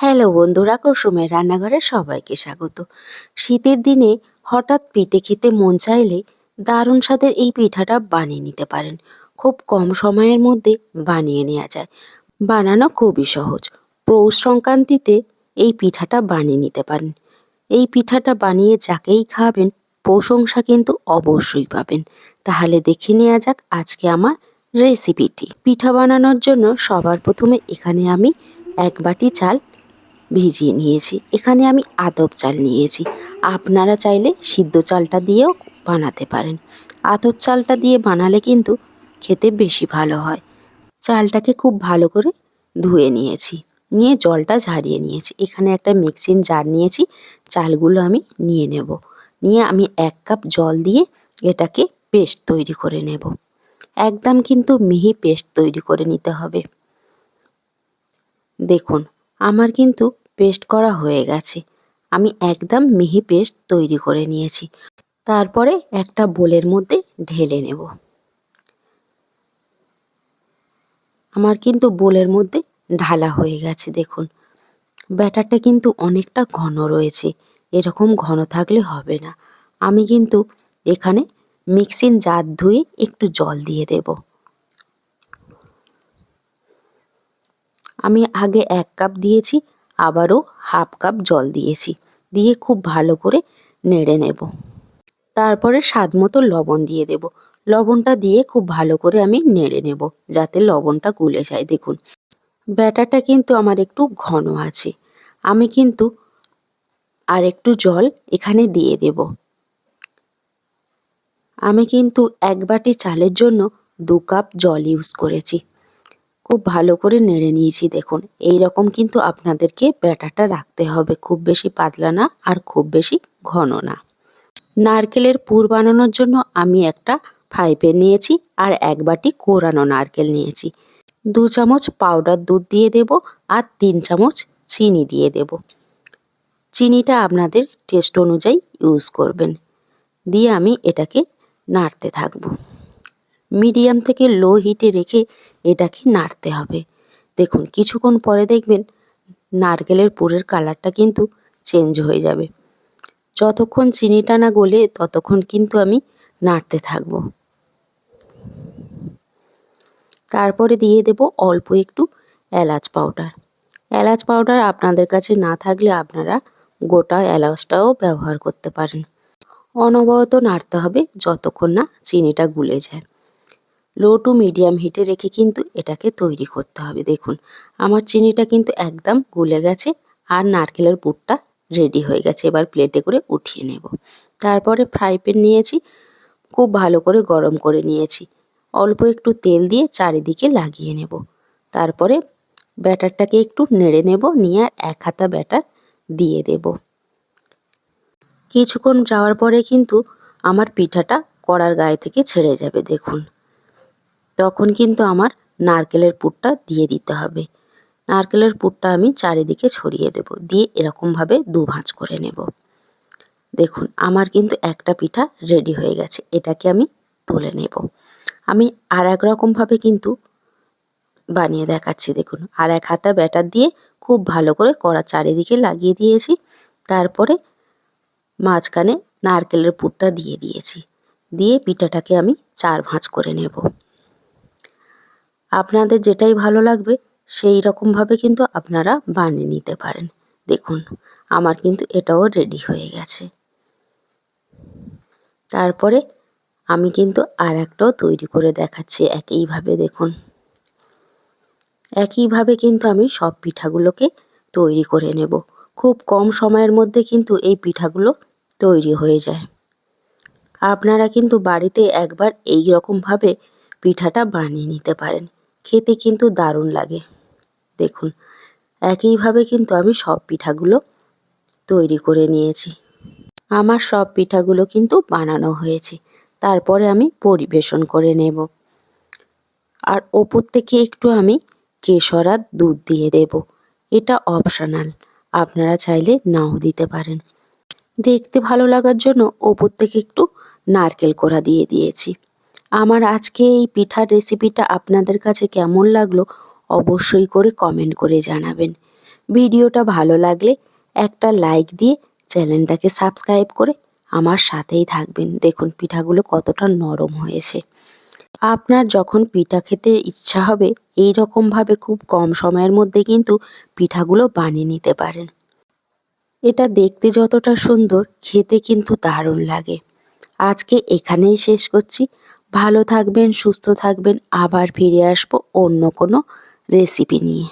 Hello বন্ধুরা, কুসুমের রান্নাঘরে সবাইকে স্বাগত। শীতের দিনে হঠাৎ পিঠে খেতে মন চাইলে দারুণ স্বাদের এই পিঠাটা বানিয়ে নিতে পারেন। খুব কম সময়ের মধ্যে বানিয়ে নেওয়া যায়। বানানো খুবই সহজ। পৌষ সংক্রান্তিতে এই পিঠাটা বানিয়ে নিতে পারেন। এই পিঠাটা বানিয়ে যাকেই খাওয়াবেন প্রশংসা কিন্তু অবশ্যই পাবেন। তাহলে দেখে নেওয়া যাক আজকে আমার রেসিপিটি পিঠা বানানোর জন্য সবার প্রথমে এখানে আমি এক বাটি চাল ভিজিয়ে নিয়েছি। এখানে আমি আতপ চাল নিয়েছি। আপনারা চাইলে সিদ্ধ চালটা দিয়েও বানাতে পারেন। আতপ চালটা দিয়ে বানালে কিন্তু খেতে বেশি ভালো হয়। চালটাকে খুব ভালো করে ধুয়ে নিয়েছি। নিয়ে জলটা ঝারিয়ে নিয়েছি। এখানে একটা মিক্সিং জার নিয়েছি। চালগুলো আমি নিয়ে নেব। নিয়ে আমি এক কাপ জল দিয়ে এটাকে পেস্ট তৈরি করে নেব। একদম কিন্তু মিহি পেস্ট তৈরি করে নিতে হবে। দেখুন, আমার কিন্তু পেস্ট করা হয়ে গেছে। আমি একদম মিহি পেস্ট তৈরি করে নিয়েছি। তারপরে একটা বোলের মধ্যে ঢেলে নেব। আমার কিন্তু বোলের মধ্যে ঢালা হয়ে গেছে, দেখুন। ব্যাটারটা কিন্তু অনেকটা ঘন রয়েছে, এরকম ঘন থাকলে হবে না। আমি কিন্তু এখানে মিক্সিং জার ধুয়ে একটু জল দিয়ে দেব। আমি আগে এক কাপ দিয়েছি আবারও হাফ কাপ জল দিয়েছি। দিয়ে খুব ভালো করে নেড়ে নেব। তারপরে স্বাদ মতো লবণ দিয়ে দেব। লবণটা দিয়ে খুব ভালো করে আমি নেড়ে নেব যাতে লবণটা গুলে যায়। দেখুন, ব্যাটারটা কিন্তু আমার একটু ঘন আছে। আমি কিন্তু আর একটু জল এখানে দিয়ে দেব। আমি কিন্তু এক বাটি চালের জন্য দু কাপ জল ইউজ করেছি। খুব ভালো করে নেড়ে নিয়েছি, দেখুন। এই রকম কিন্তু আপনাদেরকে ব্যাটারটা রাখতে হবে। খুব বেশি পাতলা না আর খুব বেশি ঘন না। নারকেলের পুর বানানোর জন্য আমি একটা ফ্রাই প্যান নিয়েছি আর এক বাটি কোরানো নারকেল নিয়েছি। দু চামচ পাউডার দুধ দিয়ে দেব আর তিন চামচ চিনি দিয়ে দেব। চিনিটা আপনাদের টেস্ট অনুযায়ী ইউজ করবেন। দিয়ে আমি এটাকে নাড়তে থাকব। মিডিয়াম থেকে লো হিটে রেখে এটাকে নাড়তে হবে। দেখুন, কিছুক্ষণ পরে দেখবেন নারকেলের পুরের কালারটা কিন্তু চেঞ্জ হয়ে যাবে। যতক্ষণ চিনিটা না গলে, ততক্ষণ কিন্তু আমি নাড়তে থাকব। তারপরে দিয়ে দেব অল্প একটু এলাচ পাউডার এলাচ পাউডার আপনাদের কাছে না থাকলে আপনারা গোটা এলাচটাও ব্যবহার করতে পারেন। অনবরত নাড়তে হবে যতক্ষণ না চিনিটা গুলে যায়। লো টু মিডিয়াম হিটে রেখে কিন্তু এটাকে তৈরি করতে হবে। দেখুন, আমার চিনিটা কিন্তু একদম গুলে গেছে আর নারকেলের পুরটা রেডি হয়ে গেছে। এবার প্লেটে করে উঠিয়ে নেব। তারপরে ফ্রাই প্যান নিয়েছি, খুব ভালো করে গরম করে নিয়েছি। অল্প একটু তেল দিয়ে চারিদিকে লাগিয়ে নেব। তারপরে ব্যাটারটাকে একটু নেড়ে নেব, নিয়ে আর এক হাতা ব্যাটার দিয়ে দেব। কিছুক্ষণ যাওয়ার পরে কিন্তু আমার পিঠাটা কড়ার গায়ে থেকে ছেড়ে যাবে। দেখুন তখন কিন্তু আমার নারকেলের পুরটা দিয়ে দিতে হবে। নারকেলের পুরটা আমি চারিদিকে ছড়িয়ে দেব। দিয়ে এরকমভাবে দু ভাঁজ করে নেব। দেখুন, আমার কিন্তু একটা পিঠা রেডি হয়ে গেছে। এটাকে আমি তুলে নেব। আমি আর এক রকমভাবে কিন্তু বানিয়ে দেখাচ্ছি। দেখুন, আর এক হাতা ব্যাটার দিয়ে খুব ভালো করে কড়া চারিদিকে লাগিয়ে দিয়েছি। তারপরে মাঝখানে নারকেলের পুরটা দিয়ে দিয়েছি। দিয়ে পিঠাটাকে আমি চার ভাঁজ করে নেব। আপনাদের যেটাই ভালো লাগবে, সেই রকমভাবে কিন্তু আপনারা বানিয়ে নিতে পারেন। দেখুন, আমার কিন্তু এটাও রেডি হয়ে গেছে। তারপরে আমি কিন্তু আর একটাও তৈরি করে দেখাচ্ছি, একইভাবে দেখুন। একইভাবে কিন্তু আমি সব পিঠাগুলোকে তৈরি করে নেব। খুব কম সময়ের মধ্যে কিন্তু এই পিঠাগুলো তৈরি হয়ে যায়। আপনারা কিন্তু বাড়িতে একবার এই রকমভাবে পিঠাটা বানিয়ে নিতে পারেন। খেতে কিন্তু দারুণ লাগে। দেখুন, একইভাবে কিন্তু আমি সব পিঠাগুলো তৈরি করে নিয়েছি। আমার সব পিঠাগুলো কিন্তু বানানো হয়েছে। তারপরে আমি পরিবেশন করে নেব। আর ওপর থেকে একটু আমি কেশরার দুধ দিয়ে দেব। এটা অপশনাল আপনারা চাইলে নাও দিতে পারেন। দেখতে ভালো লাগার জন্য ওপর থেকে একটু নারকেল কোড়া দিয়ে দিয়েছি। আমার আজকে এই পিঠার রেসিপিটা আপনাদের কাছে কেমন লাগল অবশ্যই করে কমেন্ট করে জানাবেন। ভিডিওটা ভালো লাগলে একটা লাইক দিয়ে চ্যানেলটাকে সাবস্ক্রাইব করে আমার সাথেই থাকবেন। দেখুন পিঠাগুলো কতটা নরম হয়েছে। আপনার যখন পিঠা খেতে ইচ্ছা হবে এই রকমভাবে খুব কম সময়ের মধ্যে কিন্তু পিঠাগুলো বানিয়ে নিতে পারেন। এটা দেখতে যতটা সুন্দর, খেতে কিন্তু দারুণ লাগে। আজকে এখানেই শেষ করছি। ভালো থাকবেন সুস্থ থাকবেন। আবার ফিরে আসব অন্য কোনো রেসিপি নিয়ে।